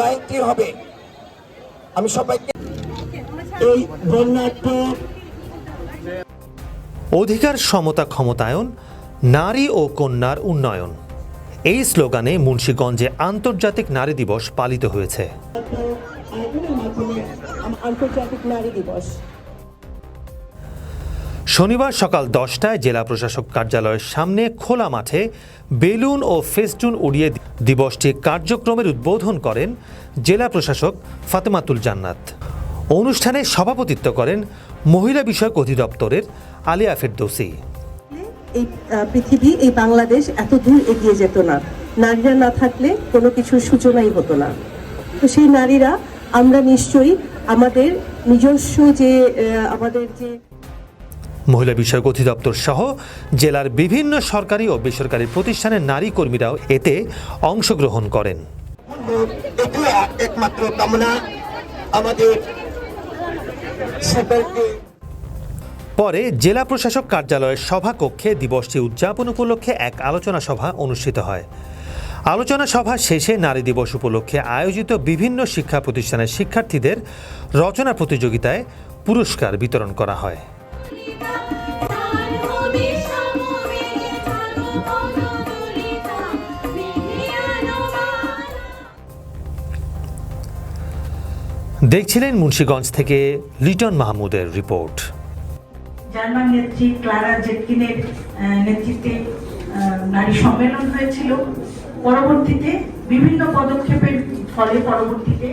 লাইনটি হবে। আমি সবাইকে এই বন্যাট্য অধিকার সমতা ক্ষমতায়ন নারী ও কন্যার উন্নয়ন। এই স্লোগানে মুন্সীগঞ্জে আন্তর্জাতিক নারী দিবস পালিত হয়েছে। আন্তর্জাতিক নারী দিবস। শনিবার সকাল দশটায় জেলা প্রশাসক কার্যালয়ের সামনে খোলা মাঠে বেলুন ও ফেস্টুন উড়িয়ে দিবসটি কার্যক্রমের উদ্বোধন করেন জেলা প্রশাসক ফাতেমাতুল জান্নাত। অনুষ্ঠানে সভাপতিত্ব করেন মহিলা বিষয়ক অধিদপ্তরের আলিয়া ফেরদৌসি। এই পৃথিবী, এই বাংলাদেশ এত দূর এগিয়ে যেত না। নারীরা না থাকলে কোনো কিছুর সূচনাই হতো না। তো সেই নারীরা, আমরা নিশ্চয়ই আমাদের নিজস্ব যে আমাদের যে মহিলা বিষয়ক অধিদপ্তর সহ জেলার বিভিন্ন সরকারি ও বেসরকারি প্রতিষ্ঠানের নারী কর্মীরাও এতে অংশগ্রহণ করেন। একমাত্র কামনা আমাদের পরে জেলা প্রশাসক কার্যালয়ের সভাকক্ষে দিবসটি উদযাপন উপলক্ষে এক আলোচনা সভা অনুষ্ঠিত হয়। আলোচনা সভা শেষে নারী দিবস উপলক্ষে আয়োজিত বিভিন্ন শিক্ষা প্রতিষ্ঠানের শিক্ষার্থীদের রচনা প্রতিযোগিতায় পুরস্কার বিতরণ করা হয়। দেখছিলেন মুন্সীগঞ্জ থেকে লিটন মাহমুদের রিপোর্ট। জার্মান নেত্রী ক্লারা জেটকিনের নেতৃত্বে নারী সম্মেলন হয়েছিল। পরবর্তীতে বিভিন্ন পদক্ষেপের ফলে পরবর্তীতে